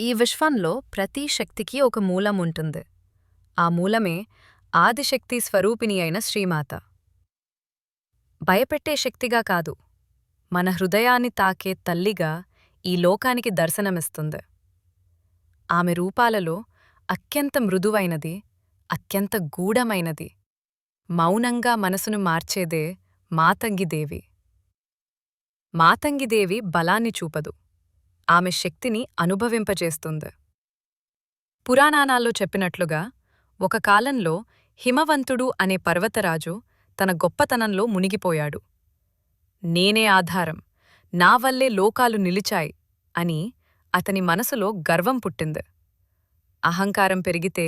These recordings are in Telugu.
ఈ విశ్వంలో ప్రతి శక్తికి ఒక మూలం ఉంటుంది. ఆ మూలమే ఆదిశక్తి స్వరూపిణి అయిన శ్రీమాత. భయపెట్టే శక్తిగా కాదు మన హృదయాన్ని తాకే తల్లిగా ఈ లోకానికి దర్శనమిస్తుంది. ఆమె రూపాలలో అత్యంత మృదువైనది అత్యంత గూఢమైనది. మౌనంగా మనసును మార్చేదే మాతంగిదేవి. మాతంగిదేవి బలాన్ని చూపదు. ఆమె శక్తిని అనుభవింపజేస్తుంది. పురాణానాల్లో చెప్పినట్లుగా ఒక కాలంలో హిమవంతుడు అనే పర్వతరాజు తన గొప్పతనంలో మునిగిపోయాడు. నేనే ఆధారం నా వల్లే లోకాలు నిలిచాయి అని అతని మనసులో గర్వం పుట్టింది. అహంకారం పెరిగితే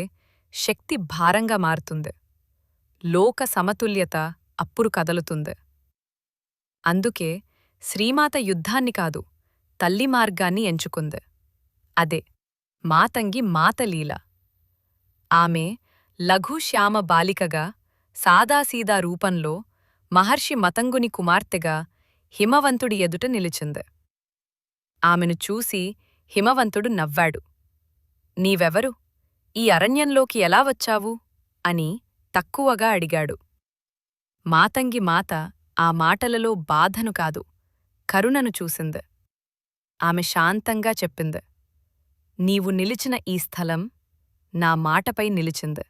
శక్తి భారంగా మారుతుంది. లోక సమతుల్యత అప్పుడు కదలుతుంది. అందుకే శ్రీమాత యుద్ధాన్ని కాదు తల్లి మార్గాన్ని ఎంచుకుంది. అదే మాతంగి మాతలీల. ఆమె లఘుశ్యామ బాలికగా సాదాసీదా రూపంలో మహర్షి మతంగుని కుమార్తెగా హిమవంతుడి ఎదుట నిలిచింది. ఆమెను చూసి హిమవంతుడు నవ్వాడు. నీవెవరు? ఈ అరణ్యంలోకి ఎలా వచ్చావు అని తక్కువగా అడిగాడు. మాతంగి మాత ఆ మాటలలో బాధను కాదు కరుణను చూసింది. ఆమె శాంతంగా చెప్పింది. నీవు నిలిచిన ఈ స్థలం నా మాటపై నిలిచింది.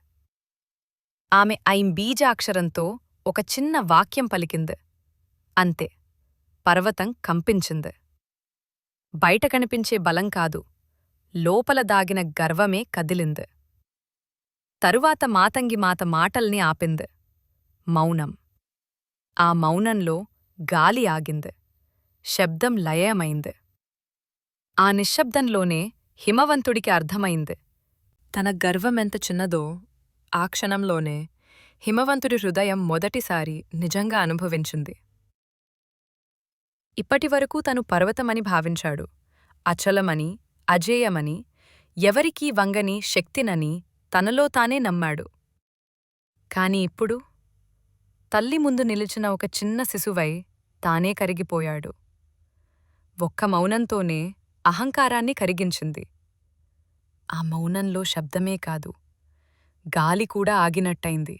ఆమె ఐం బీజాక్షరంతో ఒక చిన్న వాక్యం పలికింది. అంతే పర్వతం కంపించింది. బయట కనిపించే బలం కాదు లోపల దాగిన గర్వమే కదిలింది. తరువాత మాతంగి మాత మాటల్ని ఆపింది. మౌనం. ఆ మౌనంలో గాలి ఆగింది. శబ్దం లయమైంది. ఆ నిశ్శబ్దంలోనే హిమవంతుడికి అర్థమైంది. తన గర్వమెంత చిన్నదో ఆ క్షణంలోనే హిమవంతుడి హృదయం మొదటిసారి నిజంగా అనుభవించింది. ఇప్పటివరకు తను పర్వతమని భావించాడు. అచలమని అజేయమని ఎవరికీ వంగని శక్తినని తనలో తానే నమ్మాడు. కాని ఇప్పుడు తల్లి ముందు నిలిచిన ఒక చిన్న శిశువై తానే కరిగిపోయాడు. ఒక్క మౌనంతోనే అహంకారాన్ని కరిగించింది. ఆ మౌనంలో శబ్దమే కాదు గాలి కూడా ఆగినట్టయింది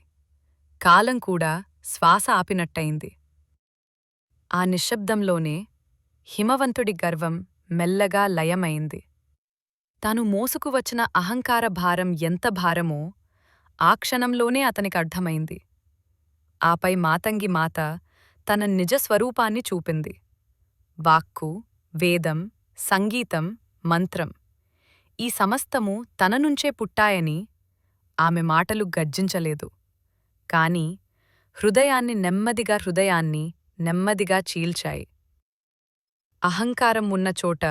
కాలం కూడా శ్వాస ఆపినట్టయింది. ఆ నిశ్శబ్దంలోనే హిమవంతుడి గర్వం మెల్లగా లయమైంది. తాను మోసుకువచ్చిన అహంకార భారం ఎంత భారమో ఆ క్షణంలోనే అతనికి అర్థమైంది. ఆపై మాతంగి మాత తన నిజస్వరూపాన్ని చూపింది. వాక్కు వేదం సంగీతం మంత్రం. ఈ సమస్తము తననుంచే పుట్టాయని ఆమె మాటలు గర్జించలేదు. కాని హృదయాన్ని నెమ్మదిగా హృదయాన్ని నెమ్మదిగా చీల్చాయి. అహంకారం ఉన్న చోట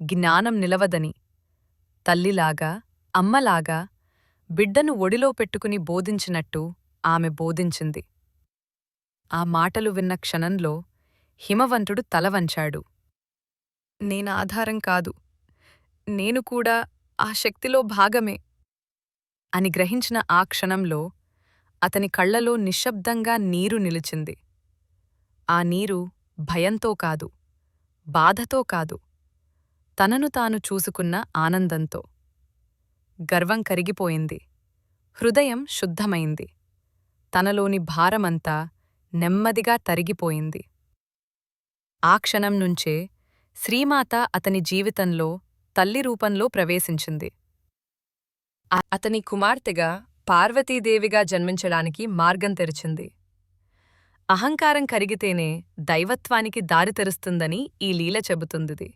జ్ఞానం నిలవదని తల్లిలాగా అమ్మలాగా బిడ్డను ఒడిలో పెట్టుకుని బోధించినట్టు ఆమె బోధించింది. ఆ మాటలు విన్న క్షణంలో హిమవంతుడు తలవంచాడు నేనాధారం కాదు. నేను కూడా ఆ శక్తిలో భాగమే అని గ్రహించిన ఆ క్షణంలో అతని కళ్ళలో నిశ్శబ్దంగా నీరు నిలిచింది. ఆ నీరు భయంతో కాదు బాధతో కాదు. తనను తాను చూసుకున్న ఆనందంతో. గర్వం కరిగిపోయింది. హృదయం శుద్ధమైంది. తనలోని భారమంతా నెమ్మదిగా తరిగిపోయింది. ఆ క్షణం నుంచే శ్రీమాత అతని జీవితంలో తల్లి రూపంలో ప్రవేశించింది. అతని కుమార్తెగా పార్వతీదేవిగా జన్మించడానికి మార్గం తెరిచింది. అహంకారం కరిగితేనే దైవత్వానికి దారి తెరుస్తుందని ఈ లీల చెబుతుందిది.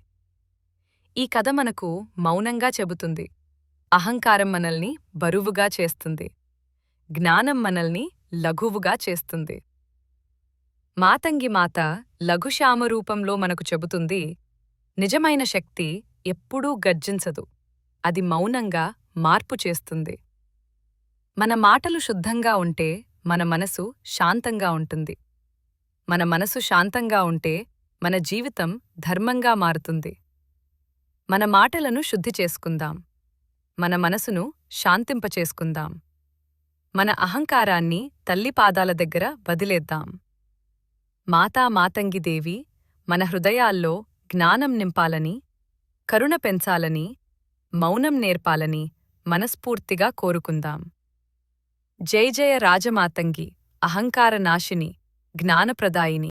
ఈ కథ మనకు మౌనంగా చెబుతుంది. అహంకారం మనల్ని బరువుగా చేస్తుంది. జ్ఞానం మనల్ని లఘువుగా చేస్తుంది. మాతంగి మాత లఘుశ్యామరూపంలో మనకు చెబుతుంది నిజమైన శక్తి ఎప్పుడూ గర్జించదు. అది మౌనంగా మార్పు చేస్తుంది. మన మాటలు శుద్ధంగా ఉంటే మన మనసు శాంతంగా ఉంటుంది. మన మనసు శాంతంగా ఉంటే మన జీవితం ధర్మంగా మారుతుంది. మన మాటలను శుద్ధి చేసుకుందాం. మన మనసును శాంతింపచేసుకుందాం. మన అహంకారాన్ని తల్లిపాదాల దగ్గర వదిలేద్దాం. మాతా మాతంగిదేవి మన హృదయాల్లో జ్ఞానం నింపాలని కరుణ పెంచాలని మౌనం నేర్పాలని మనస్ఫూర్తిగా కోరుకుందాం. జై జయ రాజమాతంగి అహంకార నాశిని జ్ఞానప్రదాయిని.